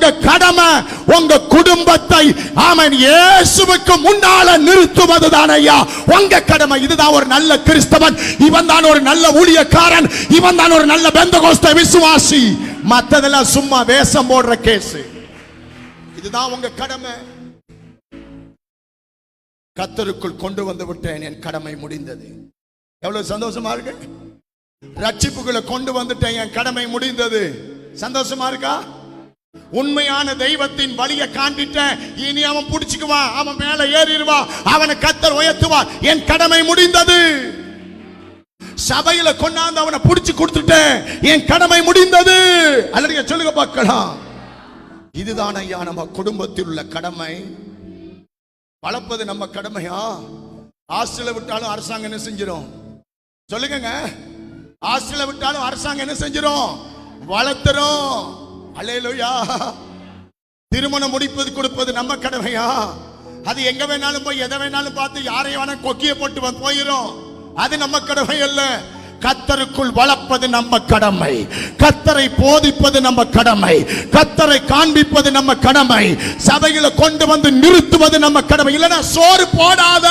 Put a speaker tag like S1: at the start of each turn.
S1: உங்க கடமை உங்க குடும்பத்தை ஆமன் இயேசுவுக்கு முன்னால நிறுத்துவதுதான் ஐயா. உங்க கடமை இதுதான் ஒரு நல்ல கிறிஸ்தவன் இவன் தான் ஒரு நல்ல ஊழியக்காரன் இவன் தான் ஒரு நல்ல பெந்தகோஸ்த விசுவாசி. மத்ததெல்லாம் சும்மா வேஷம் போடுற கேஸ் இதுதான் உங்க கடமை. கத்தருக்குள் கொண்டு வந்து விட்டேன் என் கடமை முடிந்தது. எவ்வளவு சந்தோஷமா இருக்கு? ரட்சிப்புகளை கொண்டு வந்துட்டேன் என் கடமை முடிந்தது. சந்தோஷமா இருக்கா? உண்மையான தெய்வத்தின் வழியை காண்பிட்ட இனி அவன் புடிச்சுக்குவான் அவன் மேல ஏறிடுவான் அவனை கத்தர் உயர்த்துவான் என் கடமை முடிந்தது. சபையில கொண்டாந்து அவனை புடிச்சு கொடுத்துட்டேன். என் கடமை முடிந்தது. அல்லது சொல்லுங்க பார்க்கலாம். இதுதான் ஐயா நம்ம குடும்பத்தில் உள்ள கடமை. வளர்ப்பது நம்ம கடமையா? ஆஸ்திரேலியா விட்டாலும் அரசாங்கம் என்ன செஞ்சிடும் சொல்லுங்க ஆஸ்திரேலியா விட்டாலும் அரசாங்கம் என்ன செஞ்சிடும் வளர்த்துறோம். அலையலுயா திருமணம் முடிப்பது கொடுப்பது நம்ம கடமையா? அது எங்க வேணாலும் போய் எதை வேணாலும் பார்த்து யாரையும் வேணா கொக்கிய போட்டு வந்து அது நம்ம கடமை அல்ல. கத்தருக்குள் வளர்ப்பது நம்ம கடமை. கத்தரை போதிப்பது நம்ம கடமை. கத்தரை காண்பிப்பது நம்ம கடமை. சபையில கொண்டு வந்து நிறுத்துவது நம்ம கடமை. இல்லைன்னா சோறு போடாத.